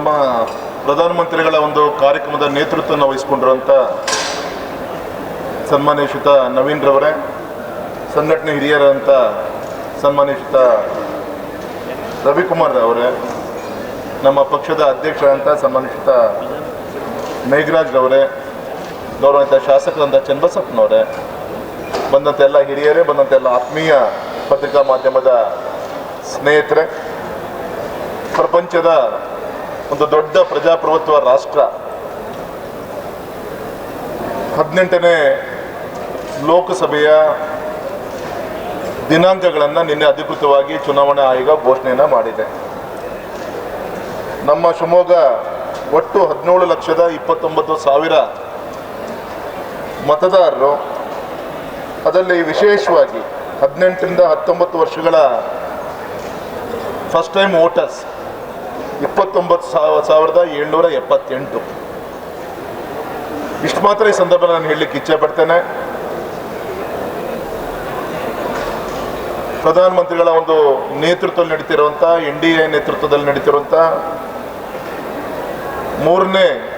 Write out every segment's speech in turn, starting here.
ನಮ್ಮ ಪ್ರಧಾನಮಂತ್ರಿಗಳ ಒಂದು ಕಾರ್ಯಕ್ರಮದ ನೇತೃತ್ವವನ್ನು ವಹಿಸಿಕೊಂಡಿರುವಂಥ ಸನ್ಮಾನ್ಯಶ್ಯುತ ನವೀನ್ ರವರೇ, ಸಂಘಟನೆ ಹಿರಿಯರಂಥ ಸನ್ಮಾನ್ಯಶ್ಯುತ ರವಿಕುಮಾರ್ ಅವರೇ ನಮ್ಮ ಪಕ್ಷದ ಅಧ್ಯಕ್ಷರಂತ ಸನ್ಮಾನ್ಯಶ್ಯುತ ಮೇಘರಾಜ್ ರವರೇ ಗೌರವಿತ ಶಾಸಕರಂಥ ಚನ್ನಬಸಪ್ಪನವರೇ ಬಂದಂಥ ಎಲ್ಲ ಹಿರಿಯರೇ ಬಂದಂಥ ಎಲ್ಲ ಆತ್ಮೀಯ ಪತ್ರಿಕಾ ಮಾಧ್ಯಮದ ಸ್ನೇಹಿತರೆ, ಪ್ರಪಂಚದ ಒಂದು ದೊಡ್ಡ ಪ್ರಜಾಪ್ರಭುತ್ವ ರಾಷ್ಟ್ರ. ಹದಿನೆಂಟನೇ ಲೋಕಸಭೆಯ ದಿನಾಂಕಗಳನ್ನು ನಿನ್ನೆ ಅಧಿಕೃತವಾಗಿ ಚುನಾವಣಾ ಆಯೋಗ ಘೋಷಣೆಯನ್ನು ಮಾಡಿದೆ. ನಮ್ಮ ಶಿವಮೊಗ್ಗ ಒಟ್ಟು ಹದಿನೇಳು ಲಕ್ಷದ ಇಪ್ಪತ್ತೊಂಬತ್ತು ಸಾವಿರ ಮತದಾರರು ಅದರಲ್ಲಿ ವಿಶೇಷವಾಗಿ ಹದಿನೆಂಟರಿಂದ ಹತ್ತೊಂಬತ್ತು ವರ್ಷಗಳ ಫಸ್ಟ್ ಟೈಮ್ ವೋಟರ್ಸ್ ಇಪ್ಪತ್ತೊಂಬತ್ತು ಸಾವ- ಸಾವಿರದ ಏಳ್ನೂರ ಎಪ್ಪತ್ತೆಂಟು. ಇಷ್ಟು ಮಾತ್ರ ಈ ಸಂದರ್ಭ ನಾನು ಹೇಳಲಿಕ್ಕೆ ಇಚ್ಛೆ ಪಡ್ತೇನೆ. ಪ್ರಧಾನಮಂತ್ರಿಗಳ ಒಂದು ನೇತೃತ್ವದಲ್ಲಿ ನಡೀತಿರುವಂಥ ಎನ್ ಡಿ ಎ ನೇತೃತ್ವದಲ್ಲಿ ನಡೀತಿರುವಂಥ ಮೂರನೇ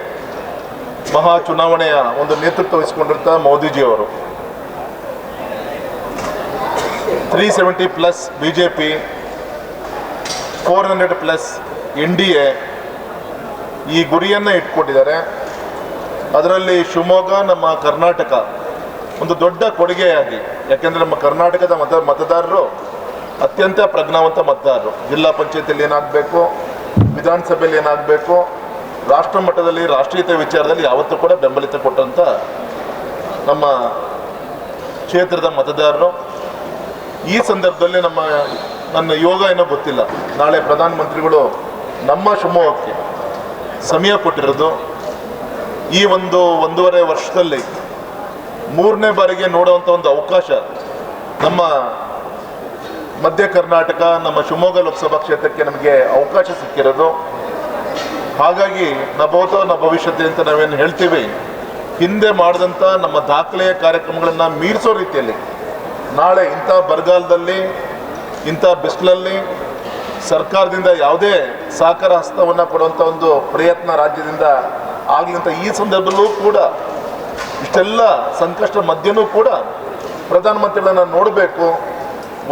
ಮಹಾ ಚುನಾವಣೆಯ ಒಂದು ನೇತೃತ್ವ ವಹಿಸಿಕೊಂಡಿರುವಂಥ ಮೋದಿಜಿಯವರು. Three seventy plus B J P four hundred plus N D A ಈ ಗುರಿಯನ್ನು ಇಟ್ಕೊಂಡಿದ್ದಾರೆ. ಅದರಲ್ಲಿ ಶಿವಮೊಗ್ಗ, ನಮ್ಮ ಕರ್ನಾಟಕ ಒಂದು ದೊಡ್ಡ ಕೊಡುಗೆಯಾಗಿ, ಯಾಕೆಂದರೆ ನಮ್ಮ ಕರ್ನಾಟಕದ ಮತ ಮತದಾರರು ಅತ್ಯಂತ ಪ್ರಜ್ಞಾವಂತ ಮತದಾರರು. ಜಿಲ್ಲಾ ಪಂಚಾಯತಿಯಲ್ಲಿ ಏನಾಗಬೇಕು, ವಿಧಾನಸಭೆಯಲ್ಲಿ ಏನಾಗಬೇಕು, ರಾಷ್ಟ್ರ ಮಟ್ಟದಲ್ಲಿ ರಾಷ್ಟ್ರೀಯತೆ ವಿಚಾರದಲ್ಲಿ ಯಾವತ್ತೂ ಕೂಡ ಬೆಂಬಲಿತ ಕೊಟ್ಟಂಥ ನಮ್ಮ ಕ್ಷೇತ್ರದ ಮತದಾರರು. ಈ ಸಂದರ್ಭದಲ್ಲಿ ನಮ್ಮ, ನನ್ನ ಯೋಗ ಏನೋ ಗೊತ್ತಿಲ್ಲ. ನಾಳೆ ಪ್ರಧಾನಮಂತ್ರಿಗಳು ನಮ್ಮ ಶಿವಮೊಗ್ಗಕ್ಕೆ ಸಮಯ ಕೊಟ್ಟಿರೋದು ಈ ಒಂದು ಒಂದೂವರೆ ವರ್ಷದಲ್ಲಿ ಮೂರನೇ ಬಾರಿಗೆ ನೋಡುವಂಥ ಒಂದು ಅವಕಾಶ ನಮ್ಮ ಮಧ್ಯ ಕರ್ನಾಟಕ, ನಮ್ಮ ಶಿವಮೊಗ್ಗ ಲೋಕಸಭಾ ಕ್ಷೇತ್ರಕ್ಕೆ ನಮಗೆ ಅವಕಾಶ ಸಿಕ್ಕಿರೋದು. ಹಾಗಾಗಿ ನಭೋತ ನ ಭವಿಷ್ಯತೆ ಅಂತ ನಾವೇನು ಹೇಳ್ತೀವಿ, ಹಿಂದೆ ಮಾಡಿದಂಥ ನಮ್ಮ ದಾಖಲೆಯ ಕಾರ್ಯಕ್ರಮಗಳನ್ನು ಮೀರಿಸೋ ರೀತಿಯಲ್ಲಿ ನಾಳೆ ಇಂಥ ಬರಗಾಲದಲ್ಲಿ, ಇಂಥ ಬಿಸಿಲಲ್ಲಿ ಸರ್ಕಾರದಿಂದ ಯಾವುದೇ ಸಹಕಾರ ಹಸ್ತವನ್ನು ಕೊಡುವಂಥ ಒಂದು ಪ್ರಯತ್ನ ರಾಜ್ಯದಿಂದ ಆಗಲಿ ಅಂತ ಈ ಸಂದರ್ಭದಲ್ಲೂ ಕೂಡ ಇಷ್ಟೆಲ್ಲ ಸಂಕಷ್ಟ ಮಧ್ಯನೂ ಕೂಡ ಪ್ರಧಾನಮಂತ್ರಿಗಳನ್ನು ನೋಡಬೇಕು.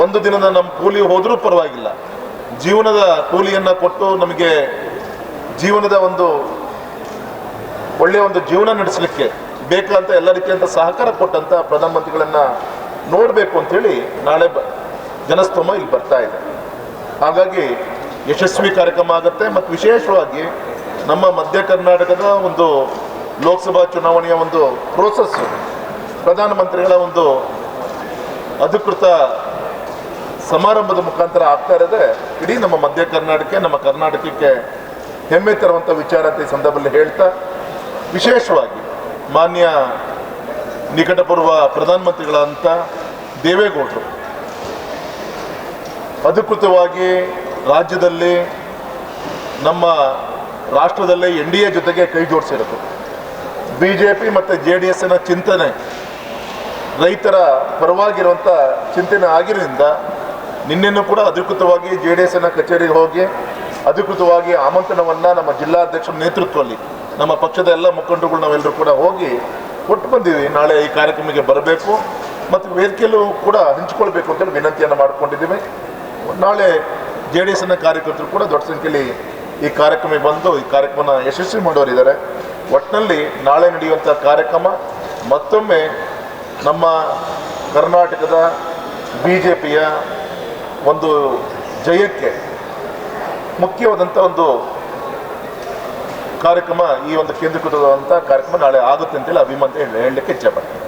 ಒಂದು ದಿನದ ನಮ್ಮ ಕೂಲಿ ಹೋದರೂ ಪರವಾಗಿಲ್ಲ. ಜೀವನದ ಕೂಲಿಯನ್ನು ಕೊಟ್ಟು ನಮಗೆ ಜೀವನದ ಒಂದು ಒಳ್ಳೆಯ ಒಂದು ಜೀವನ ನಡೆಸಲಿಕ್ಕೆ ಬೇಕಾದಂಥ ಎಲ್ಲ ರೀತಿಯಂಥ ಸಹಕಾರ ಕೊಟ್ಟಂಥ ಪ್ರಧಾನಮಂತ್ರಿಗಳನ್ನು ನೋಡಬೇಕು ಅಂತೇಳಿ ನಾಳೆ ಬ ಜನಸ್ತೋಮ ಇಲ್ಲಿ ಬರ್ತಾ ಇದೆ. ಹಾಗಾಗಿ ಯಶಸ್ವಿ ಕಾರ್ಯಕ್ರಮ ಆಗುತ್ತೆ ಮತ್ತು ವಿಶೇಷವಾಗಿ ನಮ್ಮ ಮಧ್ಯ ಕರ್ನಾಟಕದ ಒಂದು ಲೋಕಸಭಾ ಚುನಾವಣೆಯ ಒಂದು ಪ್ರೋಸೆಸ್ಸು ಪ್ರಧಾನಮಂತ್ರಿಗಳ ಒಂದು ಅಧಿಕೃತ ಸಮಾರಂಭದ ಮುಖಾಂತರ ಆಗ್ತಾ ಇರೋದೇ ಇಡೀ ನಮ್ಮ ಮಧ್ಯ ಕರ್ನಾಟಕ ನಮ್ಮ ಕರ್ನಾಟಕಕ್ಕೆ ಹೆಮ್ಮೆ ತರುವಂಥ ವಿಚಾರ ಈ ಸಂದರ್ಭದಲ್ಲಿ ಹೇಳ್ತಾ, ವಿಶೇಷವಾಗಿ ಮಾನ್ಯ ನಿಕಟಪೂರ್ವ ಪ್ರಧಾನಮಂತ್ರಿಗಳಂತ ದೇವೇಗೌಡರು. ಅಧಿಕೃತವಾಗಿ ರಾಜ್ಯದಲ್ಲಿ ನಮ್ಮ ರಾಷ್ಟ್ರದಲ್ಲೇ ಎನ್ ಡಿ ಎ ಜೊತೆಗೆ ಕೈ ಜೋಡಿಸಿರೋದು ಬಿ ಜೆ ಪಿ ಮತ್ತು ಜೆ ಡಿ ಎಸ್ನ ಚಿಂತನೆ ರೈತರ ಪರವಾಗಿರುವಂಥ ಚಿಂತನೆ ಆಗಿರೋದ್ರಿಂದ ನಿನ್ನೆನೂ ಕೂಡ ಅಧಿಕೃತವಾಗಿ ಜೆ ಡಿ ಎಸ್ನ ಕಚೇರಿಗೆ ಹೋಗಿ ಅಧಿಕೃತವಾಗಿ ಆಮಂತ್ರಣವನ್ನು ನಮ್ಮ ಜಿಲ್ಲಾಧ್ಯಕ್ಷರ ನೇತೃತ್ವದಲ್ಲಿ ನಮ್ಮ ಪಕ್ಷದ ಎಲ್ಲ ಮುಖಂಡರುಗಳು ನಾವೆಲ್ಲರೂ ಕೂಡ ಹೋಗಿ ಕೊಟ್ಟು ಬಂದೀವಿ ನಾಳೆ ಈ ಕಾರ್ಯಕ್ರಮಕ್ಕೆ ಬರಬೇಕು ಮತ್ತು ವೇದಿಕೆಯಲ್ಲೂ ಕೂಡ ಹಂಚಿಕೊಳ್ಬೇಕು ಅಂತೇಳಿ ವಿನಂತಿಯನ್ನು ಮಾಡ್ಕೊಂಡಿದ್ದೀವಿ. ನಾಳೆ ಜೆ ಡಿ ಎಸ್ನ ಕಾರ್ಯಕರ್ತರು ಕೂಡ ದೊಡ್ಡ ಸಂಖ್ಯೆಯಲ್ಲಿ ಈ ಕಾರ್ಯಕ್ರಮಕ್ಕೆ ಬಂದು, ಈ ಕಾರ್ಯಕ್ರಮನ ಯಶಸ್ವಿ ಮಾಡೋರಿದ್ದಾರೆ ಒಟ್ಟಿನಲ್ಲಿ ನಾಳೆ ನಡೆಯುವಂಥ ಕಾರ್ಯಕ್ರಮ, ಮತ್ತೊಮ್ಮೆ ನಮ್ಮ ಕರ್ನಾಟಕದ ಬಿ ಜೆ ಪಿಯ ಒಂದು ಜಯಕ್ಕೆ ಮುಖ್ಯವಾದಂಥ ಒಂದು ಕಾರ್ಯಕ್ರಮ, ಈ ಒಂದು ಕೇಂದ್ರೀಕೃತವಾದಂಥ ಕಾರ್ಯಕ್ರಮ ನಾಳೆ ಆಗುತ್ತೆ ಅಂತೇಳಿ ಅಭಿಮಂತ ಹೇಳಿ, ಹೇಳಲಿಕ್ಕೆ ಇಚ್ಛೆಪಡ್ತೀನಿ